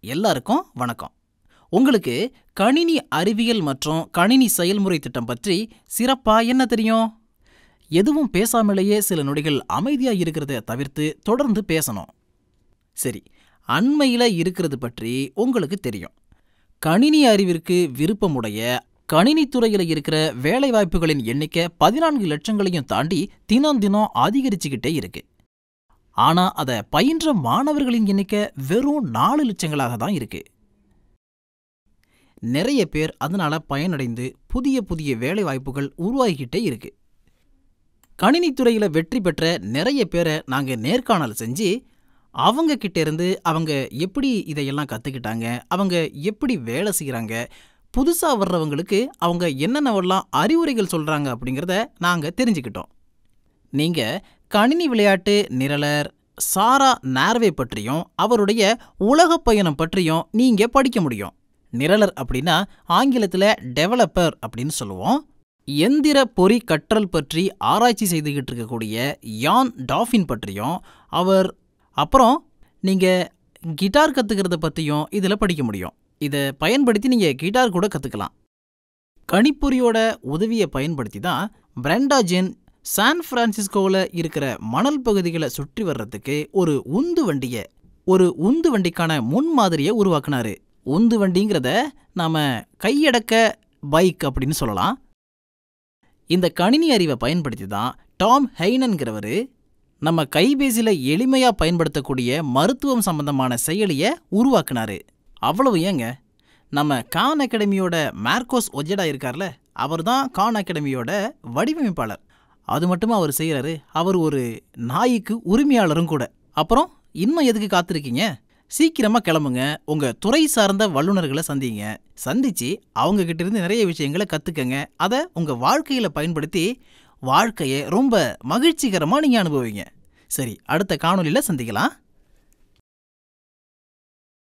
எல்லாருக்கும் வணக்கம். உங்களுக்கு கணினி அறிவியல் மற்றும் கணினி செயல்முறை திட்டம் பற்றி சிறப்பா என்ன தெரியும்? எதுவும் பேசாமலேயே சில நொடிகள் அமைதியா இருக்கிறத தவிர்த்து தொடர்ந்து பேசணும். சரி அண்மையில இருக்கிறது பற்றி உங்களுக்கு தெரியும். கணினி அறிவிற்கு விருப்பமுடைய கணினித்துறையில் இருக்கிற வேலைவாய்ப்புகளின் எண்ணிக்கை பதினான்கு லட்சங்களையும் தாண்டி தினம் தினம் அதிகரிச்சுக்கிட்டே இருக்கு. ஆனா அதை பயின்ற மாணவர்களின் எண்ணிக்கை வெறும் நாலு லட்சங்களாக தான் இருக்கு. நிறைய பேர் அதனால பயனடைந்து புதிய புதிய வேலை வாய்ப்புகள் உருவாகிக்கிட்டே இருக்கு. கணினித்துறையில வெற்றி பெற்ற நிறைய பேரை நாங்க நேர்காணல் செஞ்சு அவங்க கிட்ட இருந்து அவங்க எப்படி இதையெல்லாம் கத்துக்கிட்டாங்க அவங்க எப்படி வேலை செய்கிறாங்க புதுசா வர்றவங்களுக்கு அவங்க என்னென்னவெல்லாம் அறிவுரைகள் சொல்றாங்க அப்படிங்கிறத நாங்க தெரிஞ்சுக்கிட்டோம். நீங்க கணினி விளையாட்டு நிரலர் சாரா நார்வே பற்றியும் அவருடைய உலகப் பயணம் பற்றியும் நீங்க படிக்க முடியும். நிரலர் அப்படின்னா ஆங்கிலத்தில் டெவலப்பர் அப்படின்னு சொல்லுவோம். எந்திர பொறி கற்றல் பற்றி ஆராய்ச்சி செய்துகிட்டு இருக்கக்கூடிய யான் டாஃபின் பற்றியும் அவர் அப்புறம் நீங்கள் கிட்டார் கற்றுக்கிறத பற்றியும் இதில் படிக்க முடியும். இதை பயன்படுத்தி நீங்கள் கிட்டார் கூட கற்றுக்கலாம் கணிப்பொறியோட உதவியை பயன்படுத்தி தான் பிரெண்டா ஜென் சான் பிரான்சிஸ்கோவில் இருக்கிற மணல் பகுதிகளை சுற்றி வர்றதுக்கு ஒரு உந்து வண்டியை ஒரு உந்து வண்டிக்கான முன்மாதிரியை உருவாக்குனாரு. உந்து வண்டிங்கிறத நாம கையடக்க பைக் அப்படின்னு சொல்லலாம். இந்த கணினி அறிவை பயன்படுத்தி தான் டாம் ஹெய்னன்கிறவர் நம்ம கைபேசியில் எளிமையாக பயன்படுத்தக்கூடிய மருத்துவம் சம்பந்தமான செயலியை உருவாக்குனாரு. அவ்வளவு ஏங்க? நம்ம கான் அகாடமியோட மார்க்கோஸ் ஒஜெடா இருக்கார்ல அவர் தான் கான் அகாடமியோட வடிவமைப்பாளர். அது மட்டுமே அவர் செய்கிறாரு அவர் ஒரு நாய்க்கு உரிமையாளரும் கூட. அப்புறம் இன்னும் எதுக்கு காத்திருக்கீங்க? சீக்கிரமாக கிளம்புங்க. உங்கள் துறை சார்ந்த வல்லுநர்களை சந்திங்க. சந்தித்து அவங்கக்கிட்ட இருந்து நிறைய விஷயங்களை கற்றுக்கங்க அதை உங்கள் வாழ்க்கையில் பயன்படுத்தி வாழ்க்கையை ரொம்ப மகிழ்ச்சிகரமாக நீங்கள் அனுபவிங்க. சரி அடுத்த காணொலியில் சந்திக்கலாம்.